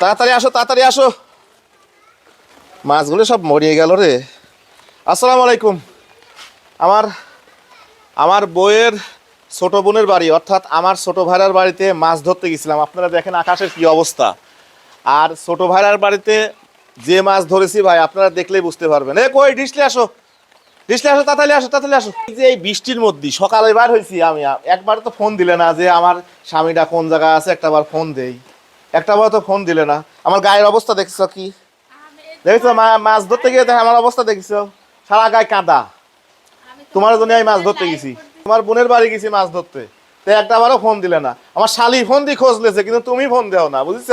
তাড়াতাড়ি আসো তাড়াতাড়ি আসো। মাছগুলো সব মরিয়ে গেল রে। আসসালামু আলাইকুম। আমার আমার বইয়ের ছোট বোনের বাড়ি, অর্থাৎ আমার ছোট ভাইরার বাড়িতে মাছ ধরতে গেছিলাম। আপনারা দেখেন আকাশের কি অবস্থা। আর ছোট ভাইরার বাড়িতে যে মাছ ধরেছি ভাই, আপনারা দেখলেই বুঝতে পারবেন। এ কই ডিসলে আসো। ডিসলে আসো, তাড়াতাড়ি আসো তাড়াতাড়ি আসো। এই যে এই বৃষ্টির মধ্যে, সকালে বার হয়েছি আমি। একবার তো ফোন দিলে না যে আমার স্বামীটা কোন জায়গায় আছে একটা বার ফোন দেই। একটা বার তো ফোন দিলে না। আমার গায়ের অবস্থা দেখছ কি? দেখছ মাছ ধরতে গিয়ে আমার অবস্থা দেখছ সারা গায়ে কাদা। তোমার জন্য আমি মাছ ধরতে গেছি। তোমার বোনের বাড়ি গেছি মাছ ধরতে। তো একটা বারও ফোন দিলে না। আমার শালি ফোন দিয়ে খোঁজ লেছে কিন্তু তুমি ফোন দাও না বুঝছ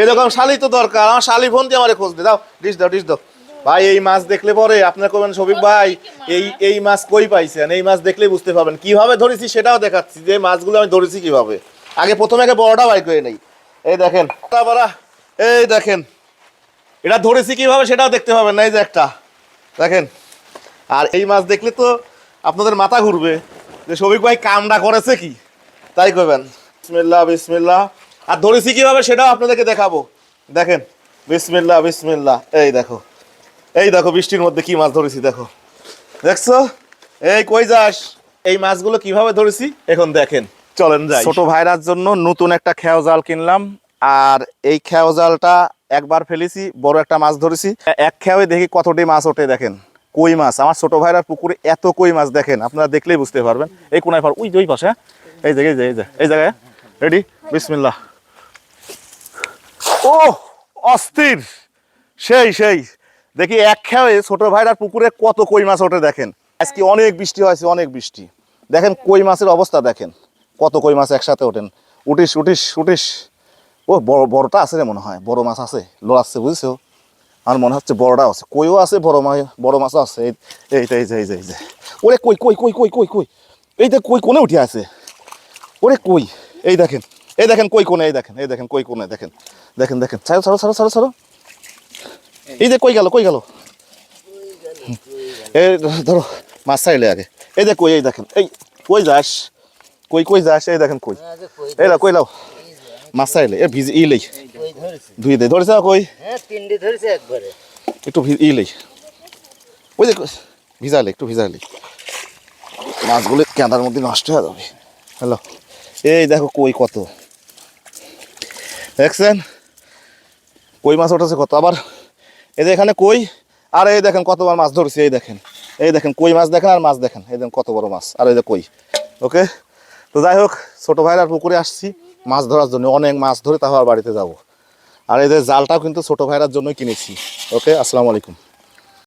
এরকম শালি তো দরকার। আমার শালি ফোন দিয়ে আমার খোঁজ দে। দাও, ডিস দাও ডিস দাও। ভাই, এই মাছ দেখলে পরে আপনার করবেন শফিক ভাই, এই এই মাছ কই পাইছেন এই মাছ দেখলেই বুঝতে পারবেন। কীভাবে ধরেছি সেটাও দেখাচ্ছি যে মাছগুলো আমি ধরেছি কীভাবে। আগে প্রথমে আগে বড়টা বাই করে নেই। এই দেখেন। বড়া, এই দেখেন। এটা ধরেছি কীভাবে সেটাও দেখতে পাবেন না এই যে একটা। দেখেন। আর এই মাছ দেখলে তো আপনাদের মাথা ঘুরবে যে শফিক ভাই কামটা করেছে কি? তাই করবেন বিসমিল্লাহ বিসমিল্লাহ। আর ধরেছি কীভাবে সেটাও আপনাদেরকে দেখাবো। দেখেন। বিসমিল্লাহ বিসমিল্লাহ। এই দেখো। এই দেখো বৃষ্টির মধ্যে কি মাছ ধরেছি দেখো। দেখছ? এই কই যাস? এই মাছগুলো কীভাবে ধরেছি? এখন দেখেন। চলেন যাই। ছোট ভাইরার জন্য নতুন একটা খেয়াও জাল কিনলাম আর এই খেয়াও জালটা একবার ফেলেছি বড় একটা মাছ ধরেছি। এক খেয়াওয়ে দেখি কতটি মাছ ওঠে দেখেন কই মাছ? আমার ছোট ভাইরার পুকুরে এত কই মাছ দেখেন আপনারা দেখলেই বুঝতে পারবেন। এই কোনায় ওই যে ওই পাশে হ্যাঁ? এই জায়গায় এই জায়গায়, এই জায়গায় রেডি? বিসমিল্লাহ। ও অস্থির। সেই সেই। দেখি এক খেয়ে ছোট ভাইরার পুকুরে কত কই মাছ ওঠে দেখেন। আজকে অনেক বৃষ্টি হয়েছে অনেক বৃষ্টি। দেখেন কই মাছের অবস্থা দেখেন। কত কই মাছ একসাথে ওঠেন? উঠিস উঠিস উঠিস ও বড় বড়টা আছে রে মনে হয়। বড় মাছ আছে লোড়াচ্ছে বুঝছ? আর মনে হচ্ছে বড়টা আছে। কইও আছে বড় মাছ বড় মাছও আছে। এই এই যে, এই যে এই ওরে কই কই কই কই কই কই? এই দেখ কই কোনে উঠে আছে? ওরে কই? এই দেখেন এই দেখেন কই কোনে এই দেখেন এই দেখেন কই কোনে দেখেন দেখেন দেখেন। ছাড়ো ছাড়ো ছাড়ো ছাড়ো ছাড়ো। এই যে কই গেল কই গেল? এই ধরো মাছ চাইলে আগে। এই যে কই এই দেখেন এই কই যাস? কই কই যাস এই দেখেন কই। এই লাও কই লাও। মাছ চাইলে এ ভিজ ই লই। কই ধুই দে ধরেছে কই? হ্যাঁ ধরেছে একবারে। একটু ভি- ই লই। ওই যে কই- ভিজালে একটু ভিজালে মাছগুলো কেঁদার মধ্যে নষ্ট হয়ে যাবে। হ্যালো এই দেখো কই কত। দেখছেন? কই মাছ উঠেছে কত? আবার এই যে এখানে কই? আর এই দেখেন কতবার মাছ ধরেছি এই দেখেন। এই দেখেন কই মাছ দেখেন আর মাছ দেখেন। এই দেখেন কত বড় মাছ। আর এই যে কই। ওকে? তো যাই হোক, ছোটো ভাইরার পুকুরে আসছি। মাছ ধরার জন্য, অনেক মাছ ধরে তাহলে বাড়িতে যাব। আর এদের জালটাও কিন্তু ছোটো ভাইরার জন্যই কিনেছি। ওকে, আসসালামু আলাইকুম।